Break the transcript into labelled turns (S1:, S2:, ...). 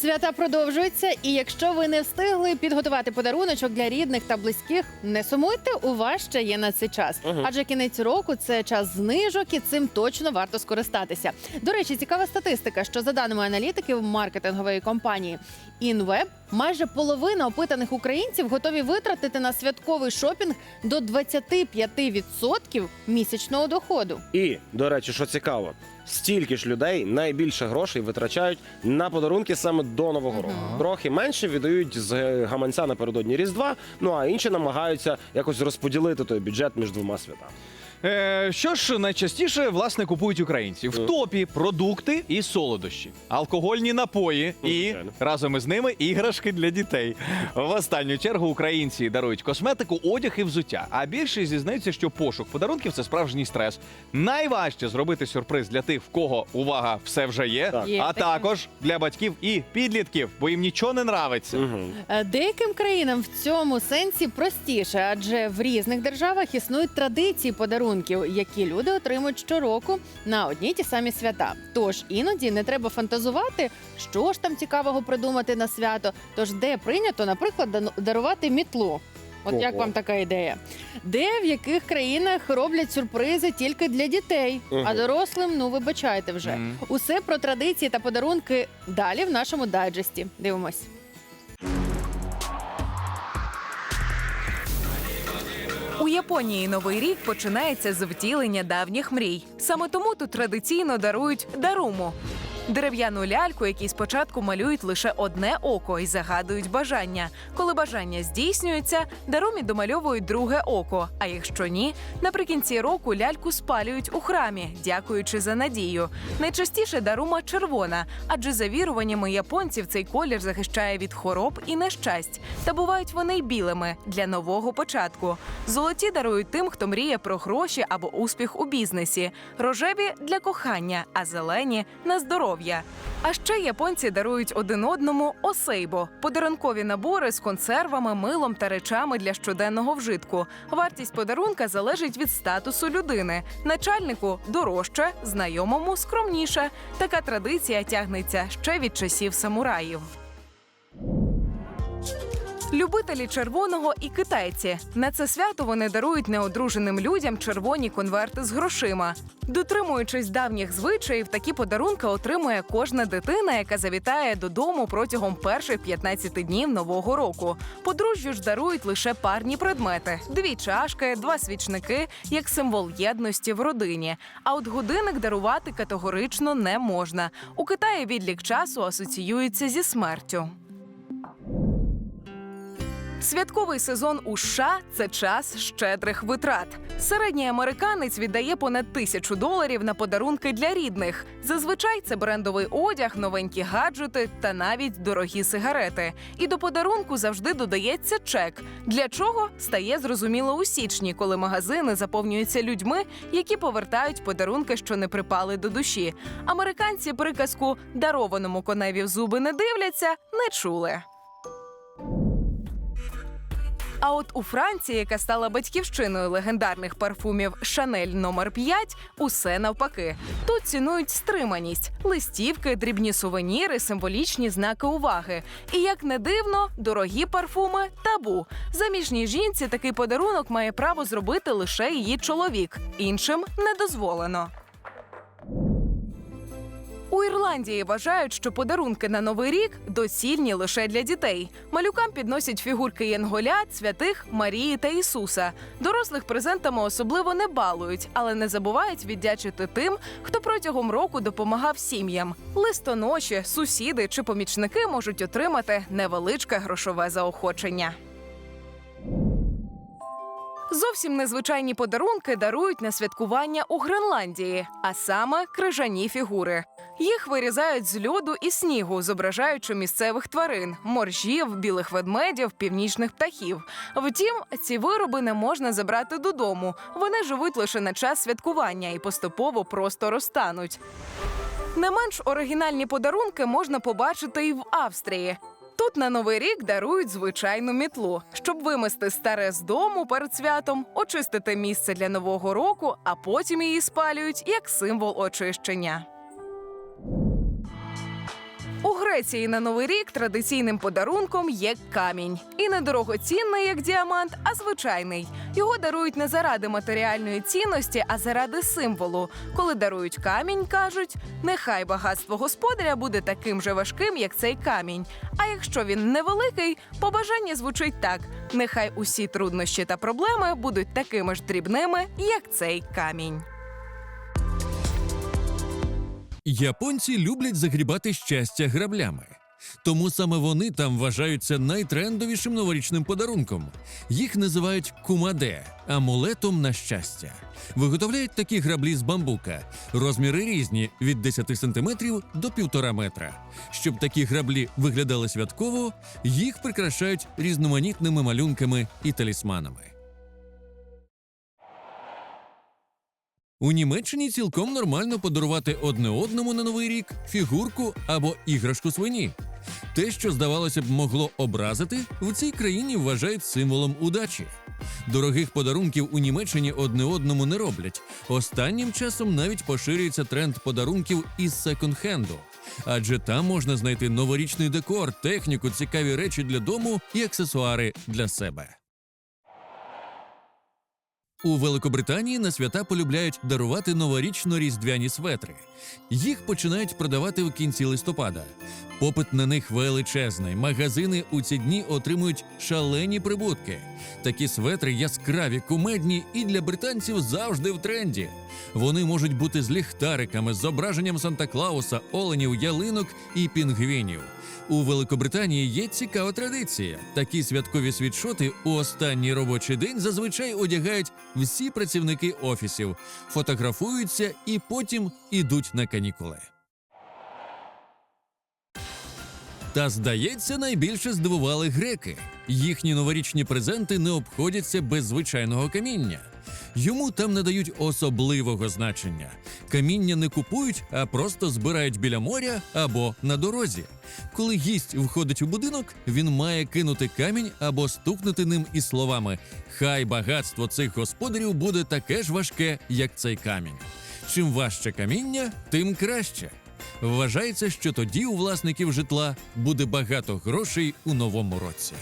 S1: Свята продовжуються, і якщо ви не встигли підготувати подаруночок для рідних та близьких, не сумуйте, у вас ще є на це час.
S2: Мгм.
S1: Адже кінець року це час знижок, і цим точно варто скористатися. До речі, цікава статистика, що за даними аналітиків маркетингової компанії InWeb, майже половина опитаних українців готові витратити на святковий шопінг до 25% місячного доходу.
S2: І, до речі, що цікаво, стільки ж людей найбільше грошей витрачають на подарунки саме до Нового року. Трохи менше віддають з е, гаманця напередодні Різдва, ну а інші намагаються якось розподілити той бюджет між двома святами.
S3: Е, що ж найчастіше власне купують українці? В топі продукти і солодощі, алкогольні напої і
S2: Звичайно.
S3: разом із ними іграшки для дітей. В останню чергу українці дарують косметику, одяг і взуття. А більшість зізнається, що пошук подарунків це справжній стрес. Найважче зробити сюрприз для тих, в кого увага все вже є,
S2: Так.
S1: Є
S3: а
S1: таке.
S3: також для батьків і підлітків, бо їм нічого не нравиться.
S2: Мгм.
S1: Е, Деяким країнам в цьому сенсі простіше, адже в різних державах існують традиції подарунків, які люди отримують щороку на одні й ті самі свята. Тож іноді не треба фантазувати, що ж там цікавого придумати на свято. Тож де прийнято, наприклад, дарувати мітлу. От як
S2: Ого.
S1: вам така ідея? Де в яких країнах роблять сюрпризи тільки для дітей, а дорослим ну вибачайте вже.
S3: Мгм.
S1: Усе про традиції та подарунки далі в нашому дайджесті. Дивимось.
S4: Японії новий рік починається з втілення давніх мрій. Саме тому тут традиційно дарують даруму. Дерев'яну ляльку, якій спочатку малюють лише одне око і загадують бажання. Коли бажання здійснюється, дарумі домальовують друге око. А якщо ні, наприкінці року ляльку спалюють у храмі, дякуючи за надію. Найчастіше дарума червона, адже за віруваннями японців цей колір захищає від хвороб і нещасть. Та бувають вони й білими для нового початку. Золоті дарують тим, хто мріє про гроші або успіх у бізнесі. Рожеві для кохання, а зелені на здоров'я. А ще японці дарують один одному осейбо подарункові набори з консервами, милом та речами для щоденного вжитку. Вартість подарунка залежить від статусу людини. Начальнику дорожче, знайомому скромніше. Така традиція тягнеться ще від часів самураїв. Любителі червоного і китайці на це свято вони дарують неодруженим людям червоні конверти з грошима. Дотримуючись давніх звичаїв, такі подарунки отримує кожна дитина, яка завітає додому протягом перших 15 днів нового року. Подружжю ж дарують лише парні предмети: дві чашки, два свічники як символ єдності в родині. А от годинник дарувати категорично не можна. У Китаї відлік часу асоціюється зі смертю. Святковий сезон у США – це час щедрих витрат. Середній американець віддає понад тисячу доларів на подарунки для рідних. Зазвичай це брендовий одяг, новенькі гаджети та навіть дорогі сигарети. І до подарунку завжди додається чек. Для чого стає зрозуміло у січні, коли магазини заповнюються людьми, які повертають подарунки, що не припали до душі. Американці приказку дарованому коневі в зуби не дивляться, не чули. А от у Франції, яка стала батьківщиною легендарних парфумів Шанель номер 5 усе навпаки. Тут цінують стриманість, листівки, дрібні сувеніри, символічні знаки уваги. І як не дивно, дорогі парфуми табу. Заміжній жінці такий подарунок має право зробити лише її чоловік. Іншим не дозволено. У Ірландії вважають, що подарунки на новий рік доцільні лише для дітей. Малюкам підносять фігурки янголят, святих Марії та Ісуса. Дорослих презентами особливо не балують, але не забувають віддячити тим, хто протягом року допомагав сім'ям. Листоноші, сусіди чи помічники можуть отримати невеличке грошове заохочення. Зовсім незвичайні подарунки дарують на святкування у Гренландії, а саме крижані фігури. Їх вирізають з льоду і снігу, зображаючи місцевих тварин, моржів, білих ведмедів, північних птахів. Втім, ці вироби не можна забрати додому. Вони живуть лише на час святкування і поступово просто розтануть. Не менш оригінальні подарунки можна побачити і в Австрії. Тут на новий рік дарують звичайну мітлу, щоб вимести старе з дому перед святом, очистити місце для нового року, а потім її спалюють як символ очищення. У Греції на новий рік традиційним подарунком є камінь. І не дорогоцінний, як діамант, а звичайний. Його дарують не заради матеріальної цінності, а заради символу. Коли дарують камінь, кажуть, нехай багатство господаря буде таким же важким, як цей камінь. А якщо він невеликий, побажання звучить так: нехай усі труднощі та проблеми будуть такими ж дрібними, як цей камінь.
S5: Японці люблять загрібати щастя граблями. Тому саме вони там вважаються найтрендовішим новорічним подарунком. Їх називають кумаде амулетом на щастя. Виготовляють такі граблі з бамбука. Розміри різні від 10 см до 1,5 метра. Щоб такі граблі виглядали святково, їх прикрашають різноманітними малюнками і талісманами. У Німеччині цілком нормально подарувати одне одному на новий рік фігурку або іграшку свині. Те, що здавалося б, могло образити, в цій країні вважають символом удачі. Дорогих подарунків у Німеччині одне одному не роблять. Останнім часом навіть поширюється тренд подарунків із секонд-хенду. Адже там можна знайти новорічний декор, техніку, цікаві речі для дому і аксесуари для себе. У Великобританії на свята полюбляють дарувати новорічно-різдвяні светри. Їх починають продавати у кінці листопада. Попит на них величезний. Магазини у ці дні отримують шалені прибутки. Такі светри яскраві, кумедні і для британців завжди в тренді. Вони можуть бути з ліхтариками, з зображенням Санта-Клауса, оленів, ялинок і пінгвінів. У Великобританії є цікава традиція. Такі святкові світшоти у останній робочий день зазвичай одягають всі працівники офісів, фотографуються і потім ідуть на канікули. Та здається, найбільше здивували греки. Їхні новорічні презенти не обходяться без звичайного каміння. Йому там надають особливого значення. Каміння не купують, а просто збирають біля моря або на дорозі. Коли гість входить у будинок, він має кинути камінь або стукнути ним із словами: Хай багатство цих господарів буде таке ж важке, як цей камінь. Чим важче каміння, тим краще. Вважається, що тоді у власників житла буде багато грошей у новому році.